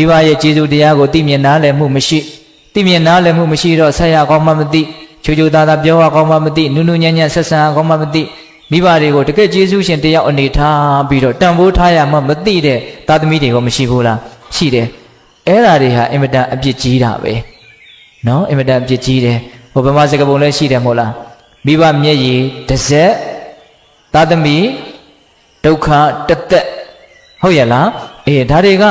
မိဘရဲ့ကျေးဇူးတရားကိုသိမြင်နားလည်မှုမရှိသိမြင်နားလည်မှုမရှိတော့ဆက်ရကောင်းမှမသိချိုချိုသားသားပြောရကောင်းမှမသိနုနုညံ့ညံ့ဆက်ဆံရကောင်းမှမသိမိဘတွေကိုတကယ်ကျေးဇူးရှင်တယောက်အနေထားပြီးတော့တန်ဖိုးထားရမှမသိတဲ့သားသမီးတွေကမရှိဘူးလားရှိတယ်အဲ့ဓာတွေဟာအင်မတန်အပြစ်ကြီးတာပဲနော်အင်မတန်အပြစ်ကြီးတယ်ဟိုဗမာစကားပုံလည်းရှိတယ်မဟုတ်လားမိဘမျက်ရည်တစ်စက်သားသမီးဒုက္ခတစ်သက်ဟုတ်ရဲ့လားအေးဒါတွေက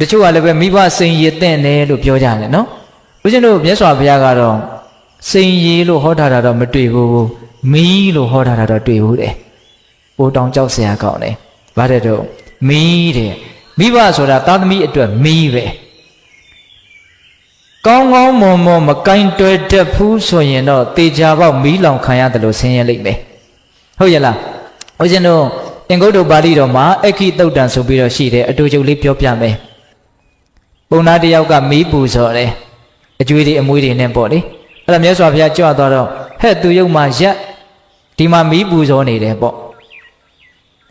တချို့ကလည်းပဲမိဘစိန်ရည်တင့်တယ်လို့ပြောကြတယ်နော်ဦးဇင်းတို့မြတ်စွာဘုရားကတော့စိန်ရည်လို့ဟောထားတာတော့မတွေ့ဘူးမီးလို့ဟောထားတာတော့တွေ့ဘူးတဲ့ပိုးတောင်ကြောက်စရာကောင်းတယ်ဘာတဲ့တော့မီးတဲ့မိဘဆိုတာသာသမီအတွက်မီးပဲကောင်းကောင်းမွန်မွန်မကင်တွယ်တတ်ဘူးဆိုရင်တော့တေချာပေါက်မီးလောင်ခံရတယ်လို့ဆင်းရဲလိမ့်မယ်ဟုတ်ရဲ့လားဦးဇင်းတို့တင်္ဂုတ္တပါဠိတော်မှာအခိတုတ်တံဆိုပြီးတော့ရှိတယ်အတူချုပ်လေးပြောပြမယ် ပုံနာတစ်ယောက်ကမီးပူဇော်တယ်အကျွေးတွေအမွေးတွေနဲ့ပေါ့လေအဲ့ဒါမြတ်စွာဘုရားကြွသွားတော့ဟဲ့သူရုပ်မှာရက်ဒီမှာမီးပူဇော်နေတယ်ပေါ့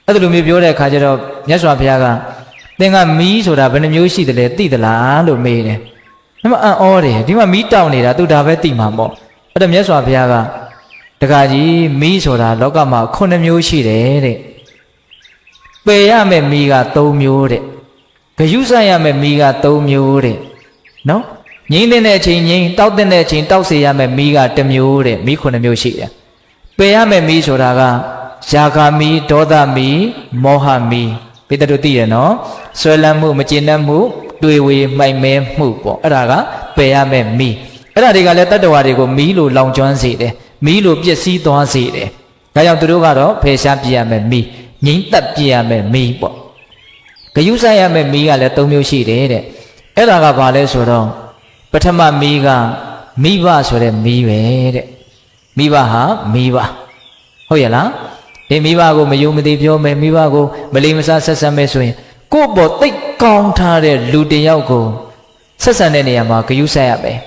အဲ့ဒါလိုမျိုးပြောတဲ့အခါကျတော့မြတ်စွာဘုရားကသင်ကမီးဆိုတာဘယ်နှမျိုးရှိတယ်လဲသိသလားလို့မေးတယ်။ဒါမှအံ့ဩတယ်ဒီမှာမီးတောက်နေတာသူဒါပဲသိမှာပေါ့အဲ့ဒါမြတ်စွာဘုရားကတခါကြီးမီးဆိုတာလောကမှာခုနှစ်မျိုးရှိတယ်တဲ့ပယ်ရမယ့်မီးက၃မျိုးတဲ့ ဂယုဆိုင်ရမယ့်မီးက၃မျိုးတဲ့နော်ငိမ့်တဲ့အချိန်ငိမ့်တောက်တဲ့အချိန်တောက်စေရမယ့်မီးကတစ်မျိုးတဲ့မီးခုနှစ်မျိုးရှိတယ်ပယ်ရမယ့်မီးဆိုတာကယာဂမီးဒေါသမီးမောဟမီးပိတ္တတို့သိရနော်ဆွဲလန်းမှုမကျေနပ်မှု တွေ့ဝေမှိုက်မဲမှုပေါ့အဲ့ဒါကပယ်ရမယ့်မီးအဲ့ဒါတွေကလည်းတတ္တဝါတွေကိုမီးလိုလောင်ကျွမ်းစေတယ်မီးလိုပျက်စီးသွားစေတယ်ဒါကြောင့်သူတို့ကတော့ဖယ်ရှားပြရမယ့်မီးငိမ့်သက်ပြရမယ့်မီးပေါ့ ဂယုဆိုင်ရမယ့်မီးကလည်း၃မျိုးရှိတယ်တဲ့အဲ့ဒါကဘာလဲဆိုတော့ပထမမီးကမိဘဆိုတဲ့မီးပဲတဲ့မိဘဟာမိဘဟုတ်ရဲ့လားဒီမိဘကိုမယုံမသိပြောမယ်မိဘကိုမလိမ္မစားဆက်ဆံမယ်ဆိုရင်ကိုယ့်ဘောတိတ်ကောင်းထားတဲ့လူတစ်ယောက်ကိုဆက်ဆံတဲ့နေရာမှာဂယုဆိုင်ရမယ်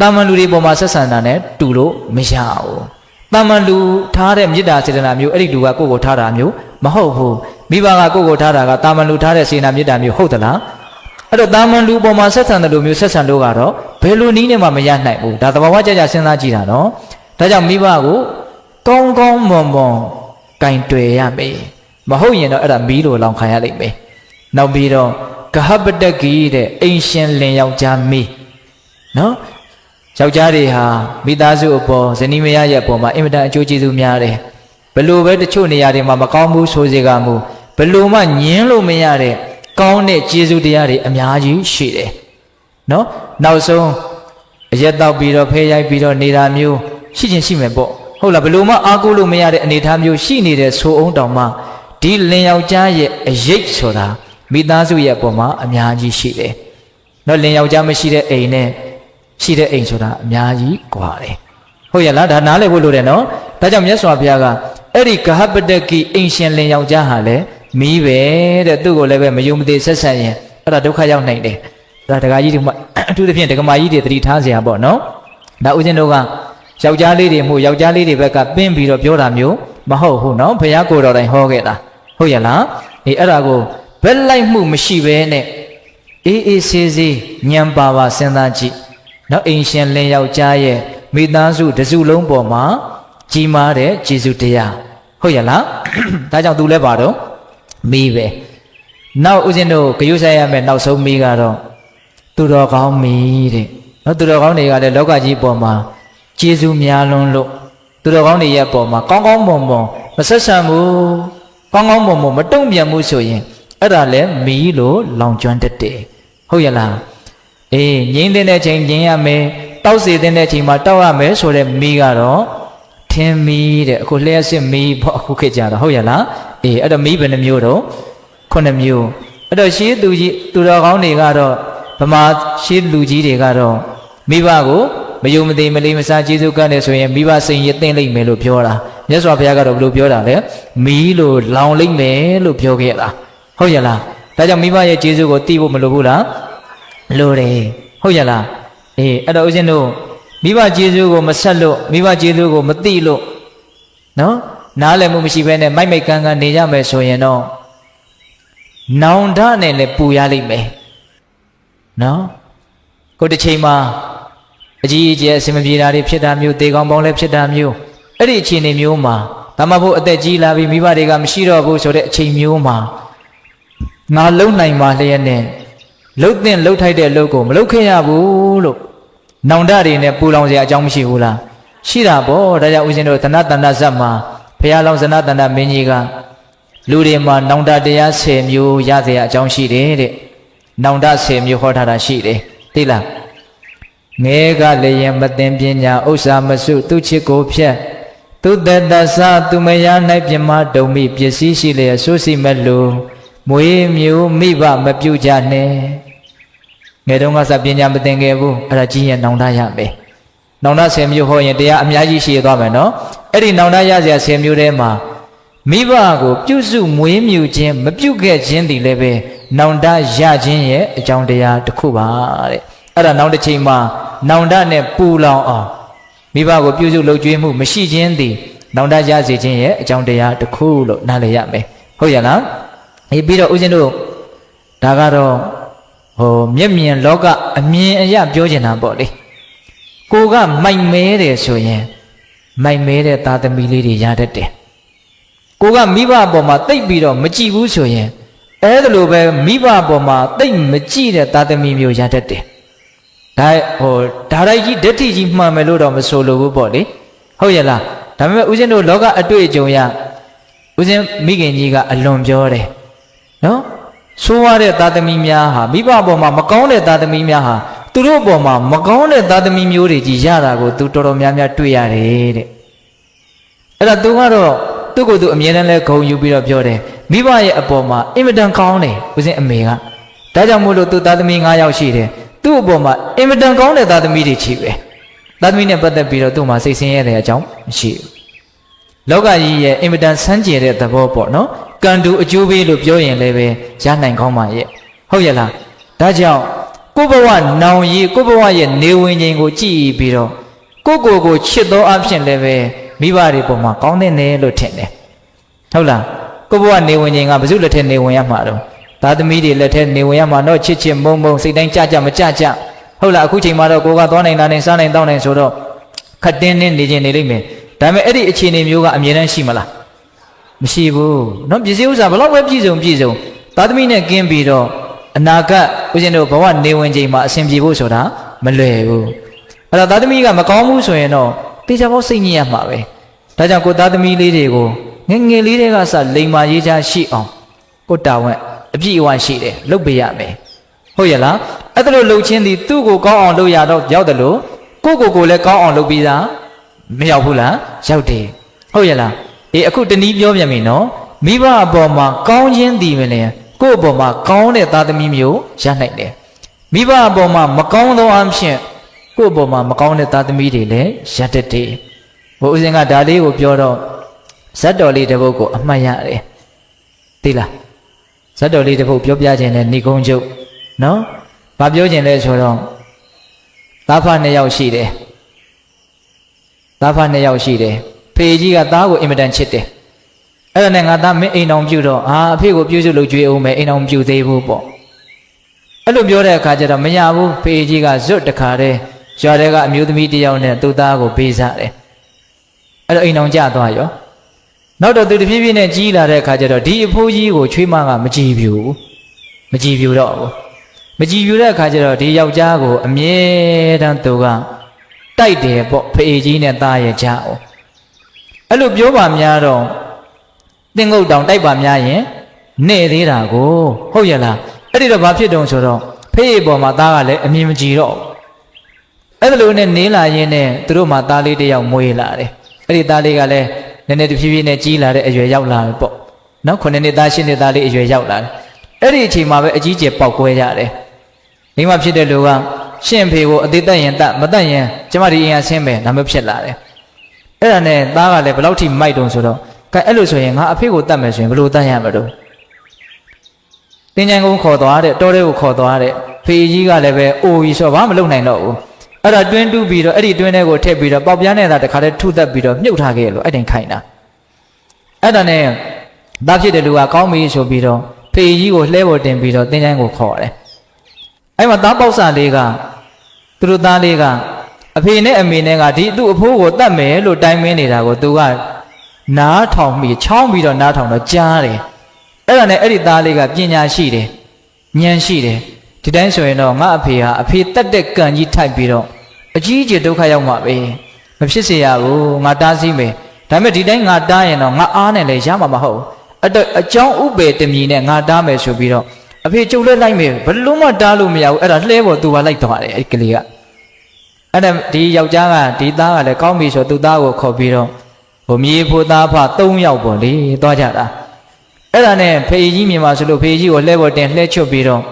တာမန်လူတွေပေါ်မှာဆက်ဆံတာနဲ့တူလို့မရဘူးတာမန်လူထားတဲ့မေတ္တာစေတနာမျိုးအဲ့ဒီလူကကိုယ့်ကိုထားတာမျိုးမဟုတ်ဘူး မိဘကကိုယ့်ကိုထားတာကတာမန်လူထားတဲ့စေနာမေတ္တာမျိုးဟုတ်သလားအဲ့တော့တာမန်လူပေါ်မှာဆက်ဆံတယ်လို့မျိုးဆက်ဆံလို့ကတော့ဘယ်လိုနည်းနဲ့မှမရနိုင်ဘူးဒါသဘာဝကြကြစဉ်းစားကြည့်တာနော်ဒါကြောင့်မိဘကိုကောင်းကောင်းမွန်မွန်ကင်တွယ်ရမယ်မဟုတ်ရင်တော့အဲ့ဒါမီးလိုလောင်ခံရလိမ့်မယ်နောက်ပြီးတော့ကဟပတကီတဲ့အိမ်ရှင်လင်ယောက်ျားမီးနော်ယောက်ျားတွေဟာမိသားစုအပေါ်ဇနီးမယားရဲ့အပေါ်မှာအင်မတန်အကျိုးကျေးဇူးများတယ်ဘလို့ပဲတချို့နေရာတွေမှာမကောင်းဘူးဆိုစေကမူ ဘလို့မှညင်းလို့မရတဲ့ကောင်းတဲ့ကျေးဇူးတရားတွေအများကြီးရှိတယ်နော်နောက်ဆုံးအရက်တော့ပြီးတော့ဖဲရိုက်ပြီးတော့နေတာမျိုးရှိချင်းရှိမယ်ပေါ့ဟုတ်လားဘလို့မှအားကိုးလို့မရတဲ့အနေအထားမျိုးရှိနေတဲ့ဆိုအောင်တောင်မှဒီလင်ယောက်ျားရဲ့အရေးဆိုတာမိသားစုရဲ့အပေါ်မှာအများကြီးရှိတယ်နော်လင်ယောက်ျားမရှိတဲ့အိမ်နဲ့ရှိတဲ့အိမ်ဆိုတာအများကြီးကွာတယ်ဟုတ်ရဲ့လားဒါနားလည်ဖို့လိုတယ်နော်ဒါကြောင့်မြတ်စွာဘုရားကအဲ့ဒီဂဟပတကိအိမ်ရှင်လင်ယောက်ျားဟာလေ မီးပဲတဲ့သူ့ကိုလည်းပဲမယုံမသေးဆက်ဆံရင်အဲ့ဒါဒုက္ခရောက်နိုင်တယ်ဒါဒကာကြီးတွေမှအထူးသဖြင့်ဒကမာကြီးတွေသတိထားစရာပေါ့နော်ဒါဦးဇင်းတို့ကယောက်ျားလေးတွေမှုယောက်ျားလေးတွေဘက်ကပင်းပြီးတော့ပြောတာမျိုးမဟုတ်ဘူးနော်ဘုရားကိုယ်တော်တိုင်ဟောခဲ့တာဟုတ်ရလားအေးအဲ့ဒါကိုဘက်လိုက်မှုမရှိဘဲနဲ့အေးအေးဆေးဆေးညံပါပါစဉ်းစားကြည့်နော်အိမ်ရှင်လင်ယောက်ျားရဲ့မိသားစုတစုလုံးပေါ်မှာကြီးမားတဲ့ကျေးဇူးတရားဟုတ်ရလားဒါကြောင့်သူလဲပါတော့ မီးပဲနောက်ဦးဇင်းတို့ဂယုဆိုင်ရမယ်နောက်ဆုံးမီးကတော့သူတော်ကောင်းမီးတဲ့နော်သူတော်ကောင်းတွေကလည်းလောကကြီးပေါ်မှာကျေးဇူးများလွန်းလို့သူတော်ကောင်းတွေရဲ့ပေါ်မှာကောင်းကောင်းမွန်မွန်မဆက်ဆံဘူးကောင်းကောင်းမွန်မွန်မတုံ့ပြန်မှုဆိုရင်အဲ့ဒါလည်းမီးလို့လောင်ကျွမ်းတတ်တယ်ဟုတ်ရဲ့လားအေးငိမ့်တဲ့ချိန်ငိမ့်ရမယ်တောက်စေတဲ့ချိန်မှာတောက်ရမယ်ဆိုတဲ့မီးကတော့ထင်းမီးတဲ့အခုလျှက်စစ်မီးပေါ့အခုခေတ်ကြတော့ဟုတ်ရဲ့လား အေးအဲ့တော့မီးဘယ်နှမျိုးတော့ခုနှစ်မျိုးအဲ့တော့ရှေးသူကြီးသူတော်ကောင်းတွေကတော့ဗမာရှေးလူကြီးတွေကတော့မိဘကိုမယုံမသိမလေးမစားကျေးဇူးကမ်းတယ်ဆိုရင်မိဘစိန်ရသိမ့်လိမ့်မယ်လို့ပြောတာမြတ်စွာဘုရားကတော့ဘယ်လိုပြောတာလဲမီးလို့လောင်လိမ့်မယ်လို့ပြောခဲ့တာဟုတ်ရဲ့လားဒါကြောင့်မိဘရဲ့ကျေးဇူးကိုသိဖို့မလိုဘူးလားလိုတယ်ဟုတ်ရဲ့လားအေးအဲ့တော့ဦးဇင်းတို့မိဘကျေးဇူးကိုမဆက်လို့မိဘကျေးဇူးကိုမသိလို့နော် နားလည်မှုမရှိဘဲနဲ့မိုက်မိုက်ကန်းကန်းနေကြမယ်ဆိုရင်တော့နောင်တနဲ့လည်းပူရလိမ့်မယ်နော်ကိုတစ်ချိန်မှာအကြီးအကျယ်အစင်မပြေတာတွေဖြစ်တာမျိုးတေကောင်ပေါင်းလည်းဖြစ်တာမျိုးအဲ့ဒီအခြေအနေမျိုးမှာတမဖို့အသက်ကြီးလာပြီးမိဘတွေကမရှိတော့ဘူးဆိုတဲ့အချိန်မျိုးမှာငါလုံနိုင်ပါလျက်နဲ့လှုပ်တဲ့လှုပ်ထိုက်တဲ့လှုပ်ကိုမလှုပ်ခဲ့ရဘူးလို့နောင်တတွေနဲ့ပူလောင်စရာအကြောင်းမရှိဘူးလားရှိတာပေါ့ဒါကြောင့်ဦးဇင်းတို့သနတန္တဇတ်မှာ ဘုရားလောင်းဇနတန္တမင်းကြီးကလူတွေမှာနောင်တတရား10မျိုးရစရာအကြောင်းရှိတယ်တဲ့နောင်တ10မျိုးဟောထားတာရှိတယ်သိလားငဲကလည်းရင်မသိပညာဥစ္စာမစုသူချစ်ကိုဖြတ်သူတတ္တသသူမယာ၌ပြမဒုံမိပစ္စည်းရှိလျက်ဆိုးစီမဲ့လူမွေးမျိုးမိဘမပြုတ်ကြနဲ့ငယ်တုန်းကစပညာမသိခဲ့ဘူးအဲ့ဒါကြီးရင်နောင်တရမယ်နောင်တ10မျိုးဟောရင်တရားအများကြီးရှိရသွားမယ်နော် အဲ့ဒီနောင်တရစရာ10မျိုးထဲမှာမိဘကိုပြုစုမွေးမြူခြင်းမပြုခဲ့ခြင်းတည်လည်းပဲနောင်တရခြင်းရဲ့အကြောင်းတရားတစ်ခုပါတဲ့အဲ့ဒါနောက်တစ်ချိန်မှာနောင်တနဲ့ပူလောင်အောင်မိဘကိုပြုစုလုပ်ကျွေးမှုမရှိခြင်းသည်နောင်တရစေခြင်းရဲ့အကြောင်းတရားတစ်ခုလို့နားလည်ရမယ်ဟုတ်ရဲ့လားအေးပြီးတော့ဦးဇင်းတို့ဒါကတော့ဟိုမျက်မြင်လောကအမြင်အရပြောချင်တာပေါ့လေကိုကမိုက်မဲတယ်ဆိုရင် မိုက်မဲတဲ့သားသမီးလေးတွေရတတ်တယ်ကိုကမိဘအပေါ်မှာတိတ်ပြီးတော့မကြည့်ဘူးဆိုရင်အဲဒါလိုပဲမိဘအပေါ်မှာတိတ်မကြည့်တဲ့သားသမီးမျိုးရတတ်တယ်ဒါဟိုဒါရိုက်ကြီးဓာတ်တိကြီးမှန်မယ်လို့တော့မဆိုလိုဘူးပေါ့လေဟုတ်ရဲ့လားဒါပေမဲ့ဦးဇင်းတို့လောကအတွေ့အကြုံရဦးဇင်းမိခင်ကြီးကအလွန်ပြောတယ်နော်ဆိုးရတဲ့သားသမီးများဟာမိဘအပေါ်မှာမကောင်းတဲ့သားသမီးများဟာ သူတို့အပေါ်မှာမကောင်းတဲ့သားသမီးမျိုးတွေကြီးရတာကိုသူတော်တော်များများတွေ့ရတယ်တဲ့အဲ့ဒါသူကတော့သူ့ကိုယ်သူအမြဲတမ်းလဲဂုံယူပြီးတော့ပြောတယ်မိဘရဲ့အပေါ်မှာအင်မတန်ကောင်းတယ်ဦးစင်းအမေကဒါကြောင့်မို့လို့သူသားသမီး9ယောက်ရှိတယ်သူ့အပေါ်မှာအင်မတန်ကောင်းတဲ့သားသမီးတွေချီပဲသားသမီးနဲ့ပတ်သက်ပြီးတော့သူ့မှာစိတ်ဆင်းရဲတဲ့အကြောင်းမရှိဘူးလောကကြီးရဲ့အင်မတန်ဆန်းကျယ်တဲ့သဘောပေါ့နော်ကံတူအကျိုးပေးလို့ပြောရင်လည်းပဲရနိုင်ကောင်းပါရဲ့ဟုတ်ရဲ့လားဒါကြောင့် ကိုဘဝနောင်ရီကိုဘဝရဲ့နေဝင်ခြင်းကိုကြည်ပြီးတော့ကိုကိုကိုချစ်သောအဖြစ်လည်းပဲမိဘတွေပုံမှာကောင်းတဲ့နယ်လို့ထင်တယ်ဟုတ်လားကိုဘဝနေဝင်ခြင်းကဘယ်သူလက်ထက်နေဝင်ရမှာတော့သားသမီးတွေလက်ထက်နေဝင်ရမှာတော့ချစ်ချစ်မုံမုံစိတ်တိုင်းကြကြမကြကြဟုတ်လားအခုချိန်မှာတော့ကိုကသွားနိုင်တာနဲ့စားနိုင်တောင်းနိုင်ဆိုတော့ခတ်တင်းတင်းနေခြင်းနေလိမ့်မယ်ဒါပေမဲ့အဲ့ဒီအခြေအနေမျိုးကအမြဲတမ်းရှိမလားမရှိဘူးเนาะပစ္စည်းဥစ္စာဘလောက်ပဲပြည့်စုံပြည့်စုံသားသမီးနဲ့ကင်းပြီးတော့ အနာဂတ်ဦးဇင်းတို့ဘဝနေဝင်ချိန်မှာအဆင်ပြေဖို့ဆိုတာမလွယ်ဘူးအဲ့တော့သားသမီးကမကောင်းဘူးဆိုရင်တော့တေချာဖို့စိတ်ညစ်ရမှာပဲဒါကြောင့်ကိုသားသမီးလေးတွေကိုငငယ်လေးတွေကစလိန်မာရေးချရှိအောင်ကိုတာဝန်အပြည့်အဝရှိတယ်လုပ်ပေးရမယ်ဟုတ်ရဲ့လားအဲ့ဒါလိုလှုပ်ချင်းသည်သူ့ကိုကောင်းအောင်လုပ်ရတော့ရောက်တယ်လို့ကိုကိုကိုလည်းကောင်းအောင်လုပ်ပြီးသားမရောက်ဘူးလားရောက်တယ်ဟုတ်ရဲ့လားအေးအခုတနည်းပြောပြန်ပြီနော်မိဘအပေါ်မှာကောင်းခြင်းတည်မလဲ ကိုယ့်အပေါ်မှာကောင်းတဲ့သားသမီးမျိုးရနိုင်တယ်မိဘအပေါ်မှာမကောင်းသောအဖြစ်ကိုယ့်အပေါ်မှာမကောင်းတဲ့သားသမီးတွေလည်းရတတ်တယ်ဘုရားရှင်ကဒါလေးကိုပြောတော့ဇတ်တော်လေးတစ်ပုဒ်ကိုအမှတ်ရတယ်သိလားဇတ်တော်လေးတစ်ပုဒ်ပြောပြခြင်းနဲ့ဏိကုံးချုပ်နော်ဘာပြောခြင်းလဲဆိုတော့သားဖနှစ်ယောက်ရှိတယ်သားဖနှစ်ယောက်ရှိတယ်ဖေကြီးကသားကိုအင်မတန်ချစ်တယ် အဲ့ဒါနဲ့ငါသားမင်းအိမ်အောင်ပြုတော့အာအဖေကိုပြုစုလုပ်ကြွေးအောင်မယ်အိမ်အောင်ပြုသေးဘူးပေါ့အဲ့လိုပြောတဲ့အခါကျတော့မရဘူးဖေကြီးကဇွတ်တခါတည်းရွာထဲကအမျိုးသမီးတစ်ယောက်နဲ့သူ့သားကိုပေးစားတယ်အဲ့တော့အိမ်အောင်ကြသွားရောနောက်တော့သူတဖြည်းဖြည်းနဲ့ကြီးလာတဲ့အခါကျတော့ဒီအဖိုးကြီးကိုချွေးမကမကြည်ပြူမကြည်ပြူတော့ဘူးမကြည်ပြူတဲ့အခါကျတော့ဒီယောက်ျားကိုအမြဲတမ်းသူကတိုက်တယ်ပေါ့ဖေကြီးနဲ့သားရဲ့ကြားအောင်အဲ့လိုပြောပါများတော့ သင်္ကုတ်တောင်တိုက်ပါများရင်နဲ့သေးတာကိုဟုတ်ရလားအဲ့ဒီတော့ဘာဖြစ်တုံဆိုတော့ဖေးပေါ်မှာသားကလည်းအမြင်မကြည်တော့အဲ့ဒါလိုနဲ့နေလာရင်းနဲ့သူတို့မှသားလေးတစ်ယောက်မွေးလာတယ်အဲ့ဒီသားလေးကလည်းနည်းနည်းတဖြည်းဖြည်းနဲ့ကြီးလာတဲ့အရွယ်ရောက်လာတယ်ပေါ့နော်ခုနှစ်နှစ်သားရှစ်နှစ်သားလေးအရွယ်ရောက်လာတယ်အဲ့ဒီအချိန်မှာပဲအကြီးကျယ်ပေါက်ကွဲကြတယ်မိမဖြစ်တဲ့လူကရှင့်ဖေကိုအသေးသက်ရင်တတ်မတတ်ရင်ကျမဒီအင်အားဆင်းမယ်ဒါမျိုးဖြစ်လာတယ်အဲ့ဒါနဲ့သားကလည်းဘယ်လောက်ထိမိုက်တုံဆိုတော့ ကဲအဲ့လိုဆိုရင်ငါအဖေကိုတတ်မယ်ဆိုရင်ဘယ်လိုတတ်ရမလို့တင်းကြံကုန်းခေါ်သွားတဲ့တောထဲကိုခေါ်သွားတဲ့ဖေကြီးကလည်းပဲအိုကြီးဆိုဘာမလုပ်နိုင်တော့ဘူးအဲ့ဒါတွင်းတူးပြီးတော့အဲ့ဒီတွင်းထဲကိုထည့်ပြီးတော့ပေါက်ပြားနေတာတခါတည်းထုသက်ပြီးတော့မြုပ်ထားခဲ့လို့အဲ့တိုင်ခိုင်းတာအဲ့ဒါနဲ့သားဖြစ်တဲ့လူကကောင်းပြီဆိုပြီးတော့ဖေကြီးကိုလှဲပေါ်တင်ပြီးတော့တင်းကြံကိုခေါ်တယ်အဲ့မှာသားပေါက်စာလေးကသူတို့သားလေးကအဖေနဲ့အမေနဲ့ကဒီသူ့အဖိုးကိုတတ်မယ်လို့တိုင်မင်းနေတာကိုသူက နားထောင်ပြီးချောင်းပြီးတော့နားထောင်တော့ကြားတယ်အဲ့ဒါနဲ့အဲ့ဒီသားလေးကပညာရှိတယ်ဉာဏ်ရှိတယ်ဒီတိုင်းဆိုရင်တော့ငါအဖေဟာအဖေတတ်တဲ့ကံကြီးထိုက်ပြီးတော့အကြီးအကျယ်ဒုက္ခရောက်မှာပဲမဖြစ်စေရဘူးငါတားဆီးမယ်ဒါပေမဲ့ဒီတိုင်းငါတားရင်တော့ငါအားနဲ့လည်းရမှာမဟုတ်ဘူးအဲ့တော့အကြောင်းဥပေတမီနဲ့ငါတားမယ်ဆိုပြီးတော့အဖေကြုံလဲလိုက်မယ်ဘယ်လို့မှတားလို့မရဘူးအဲ့ဒါလှဲပေါ်သူကလိုက်သွားတယ်အဲ့ဒီကလေးကအဲ့ဒါဒီယောက်ျားကဒီသားကလည်းကောင်းပြီဆိုသူ့သားကိုခေါ်ပြီးတော့ ဟိုမြေဖို့သားဖ၃ယောက်ပေါ့လေသွားကြတာအဲ့ဒါနဲ့ဖေကြီးမြင်ပါဆိုလို့ဖေကြီးကိုလှဲပေါ်တင်လှဲချွတ်ပြီးတော့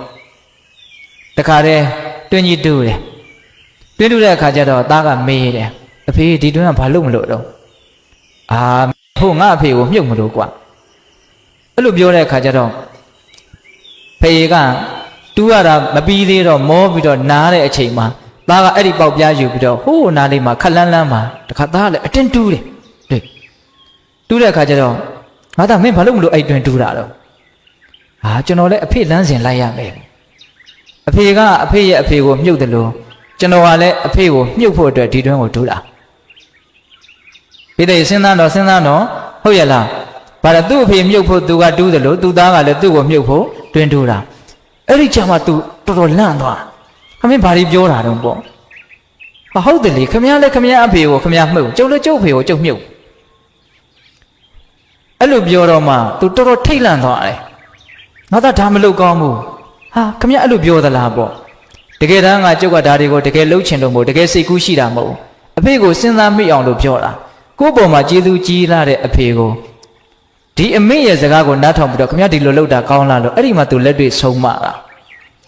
တခါတည်းတွင်းကြီးတူးတယ်တွင်းတူးတဲ့အခါကျတော့သားကမေးတယ်အဖေဒီတွင်းကဘာလို့မလို့တော့အာဖို့ငါအဖေကိုမြုပ်မလို့ကွာအဲ့လိုပြောတဲ့အခါကျတော့ဖေကတူးရတာမပြီးသေးတော့မောပြီးတော့နားတဲ့အချိန်မှာသားကအဲ့ဒီပေါက်ပြားယူပြီးတော့ဟိုးနားလေးမှာခက်လန်းလန်းမှာတခါသားကလည်းအတင်းတူးတယ်လေ တူးတဲ့အခါကျတော့ငါသားမင်းဘာလို့မလို့အဲ့တွင်တူးတာတော့ဟာကျွန်တော်လည်းအဖေလမ်းစဉ်လိုက်ရမယ်အဖေကအဖေရဲ့အဖေကိုမြုပ်တယ်လို့ကျွန်တော်ကလည်းအဖေကိုမြုပ်ဖို့အတွက်ဒီတွင်ကိုတူးတာပိတဲ့စဉ်းစားတော့စဉ်းစားတော့ဟုတ်ရဲ့လားဘာလဲသူ့အဖေမြုပ်ဖို့သူကတူးတယ်လို့သူ့သားကလည်းသူ့ကိုမြုပ်ဖို့တွင်တူးတာအဲ့ဒီချာမှ तू တော်တော်လန့်သွားခမင်းဘာတွေပြောတာတော့ပေါ့ဟာဟုတ်တယ်လေခမည်းလည်းခမည်းအဖေကိုခမည်းမှုတ်ကျုပ်လည်းကျုပ်ဖေကိုကျုပ်မြုပ် အဲ့လိုပြောတော့မှ तू တော်တော်ထိတ်လန့်သွားတယ်ငါသားဒါမလုပ်ကောင်းဘူးဟာခမည်းအဲ့လိုပြောသလားပေါ့တကယ်တမ်းကကျုပ်ကဒါတွေကိုတကယ်လှုပ်ချင်လို့မဟုတ်တကယ်စိတ်ကူးရှိတာမဟုတ်အဖေကိုစဉ်းစားမိအောင်လို့ပြောတာကိုယ့်ပေါ်မှာကျေးဇူးကြီးလာတဲ့အဖေကိုဒီအမေရဲ့စကားကိုနားထောင်ပြီးတော့ခမည်းဒီလိုလုပ်တာကောင်းလားလို့အဲ့ဒီမှာ तू လက်တွေ့ဆုံးမတာ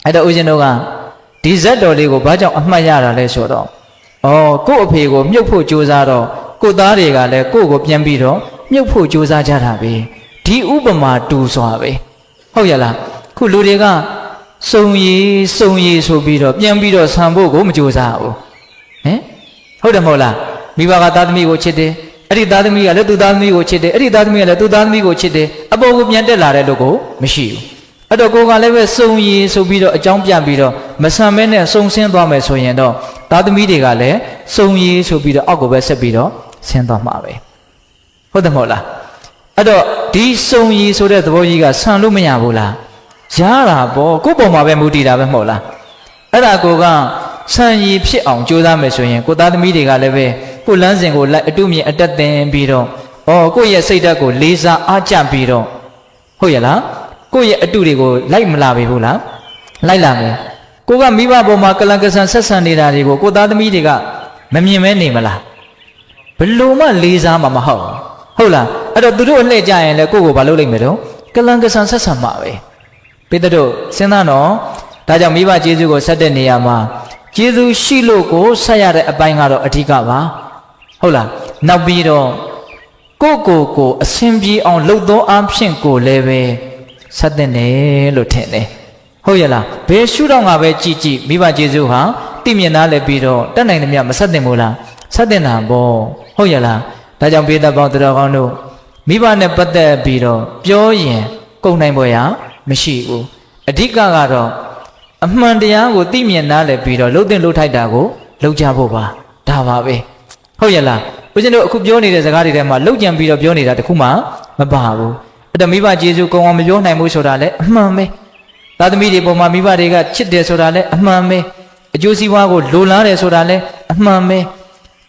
အဲ့တော့ဦးဇင်းတို့ကဒီဇက်တော်လေးကိုဘာကြောင့်အမှတ်ရတာလဲဆိုတော့ဩကို့အဖေကိုမြုပ်ဖို့ကြိုးစားတော့ကို့သားတွေကလည်းကို့ကိုပြန်ပြီးတော့ မြုပ်ဖို့ကြိုးစားကြတာပဲဒီဥပမာတူစွာပဲဟုတ်ရလားခုလူတွေကစုံရည်စုံရည်ဆိုပြီးတော့ပြန်ပြီးတော့ဆံဖို့ကိုမကြိုးစားဘူးဟင်ဟုတ်တယ်မဟုတ်လားမိဘကသားသမီးကိုချစ်တယ်အဲ့ဒီသားသမီးကလည်းသူ့သားသမီးကိုချစ်တယ်အဲ့ဒီသားသမီးကလည်းသူ့သားသမီးကိုချစ်တယ်အပေါ်ကိုပြန်တက်လာတဲ့လို့ကိုမရှိဘူးအဲ့တော့ကိုကလည်းပဲစုံရည်ဆိုပြီးတော့အကြောင်းပြပြီးတော့မဆံမဲနဲ့စုံဆင်းသွားမယ်ဆိုရင်တော့သားသမီးတွေကလည်းစုံရည်ဆိုပြီးတော့အောက်ကိုပဲဆက်ပြီးတော့ဆင်းသွားမှာပဲ ဟုတ်တယ်မဟုတ်လားအဲ့တော့ဒီစုံရည်ဆိုတဲ့သဘောကြီးကဆံလို့မရဘူးလားရတာပေါ့ကိုယ့်ပေါ်မှာပဲမူတည်တာပဲမဟုတ်လားအဲ့ဒါကိုကဆံရည်ဖြစ်အောင်ကြိုးစားမယ်ဆိုရင်ကိုသားသမီးတွေကလည်းပဲကိုလမ်းစဉ်ကိုလိုက်အတုမြင်အတက်တင်ပြီးတော့ဩကိုယ့်ရဲ့စိတ်ဓာတ်ကိုလေးစားအားကျပြီးတော့ဟုတ်ရဲ့လားကိုယ့်ရဲ့အတုတွေကိုလိုက်မလာပြီဘူးလားလိုက်လာမယ်ကိုကမိဘပေါ်မှာကလန်ကဆန်ဆက်ဆံနေတာတွေကိုကိုသားသမီးတွေကမမြင်မဲနေမလားဘလို့မှလေးစားမှာမဟုတ် ဟုတ်လားအဲ့တော့သူတို့လှည့်ကြရင်လည်းကိုယ့်ကိုမလုပ်လိုက်မယ်တော့ကလန်ကဆန်ဆက်ဆံမှာပဲပိတ္တတို့စဉ်းစားတော့ဒါကြောင့်မိဘကျေးဇူးကိုဆက်တဲ့နေရာမှာကျေးဇူးရှိလို့ကိုဆက်ရတဲ့အပိုင်းကတော့အဓိကပါဟုတ်လားနောက်ပြီးတော့ကိုကိုကိုအစဉ်ပြေအောင်လှုပ်သောအဖြစ်ကိုလည်းပဲဆက်တဲ့တယ်လို့ထင်တယ်ဟုတ်ရဲ့လားဘယ်ရှုတော့ငါပဲကြည်ကြည်မိဘကျေးဇူးဟာတိမြင်သားလည်းပြီးတော့တက်နိုင်သမျှမဆက်တင်ဘူးလားဆက်တင်တာပေါ့ဟုတ်ရဲ့လား ဒါကြောင့်ပေးသက်ပေါင်းတော်ကောင်းတို့မိဘနဲ့ပတ်သက်ပြီးတော့ပြောရင်ကုန်နိုင်ပွဲရမရှိဘူးအဓိကကတော့အမှန်တရားကိုသိမြင်နားလည်ပြီးတော့လှုပ်တင်လှုပ်ထိုက်တာကိုလှုပ်ကြဖို့ပါဒါပါပဲဟုတ်ရဲ့လားဦးဇင်းတို့အခုပြောနေတဲ့စကားတွေထဲမှာလှုပ်ကြံပြီးတော့ပြောနေတာတခုမှမပါဘူးအဲ့တော့မိဘကျေးဇူးကောင်းအောင်မပြောနိုင်ဘူးဆိုတာလည်းအမှန်ပဲသားသမီးတွေပေါ်မှာမိဘတွေကချစ်တယ်ဆိုတာလည်းအမှန်ပဲအကျိုးစီးပွားကိုလိုလားတယ်ဆိုတာလည်းအမှန်ပဲ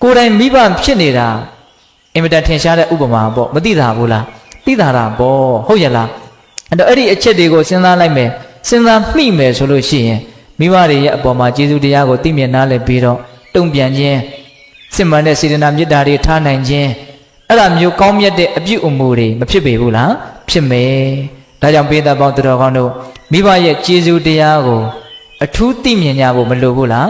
ကိုယ်တိုင်မိဘဖြစ်နေတာ အင်မတန်ထင်ရှားတဲ့ဥပမာပေါ့မသိတာဘူးလားသိတာတာပေါ့ဟုတ်ရဲ့လားအဲ့တော့အဲ့ဒီအချက်တွေကိုစဉ်းစားလိုက်မယ်စဉ်းစားမိမယ်ဆိုလို့ရှိရင်မိဘတွေရဲ့အပေါ်မှာကျေးဇူးတရားကိုသိမြင်နားလည်ပြီးတော့တုံ့ပြန်ခြင်းစစ်မှန်တဲ့စေတနာမေတ္တာတွေထားနိုင်ခြင်းအဲ့ဒါမျိုးကောင်းမြတ်တဲ့အပြုအမူတွေမဖြစ်ပေဘူးလားဖြစ်မယ်ဒါကြောင့်ပေးသက်ပေါင်းသူတော်ကောင်းတို့မိဘရဲ့ကျေးဇူးတရားကိုအထူးသိမြင်ကြဖို့မလိုဘူးလား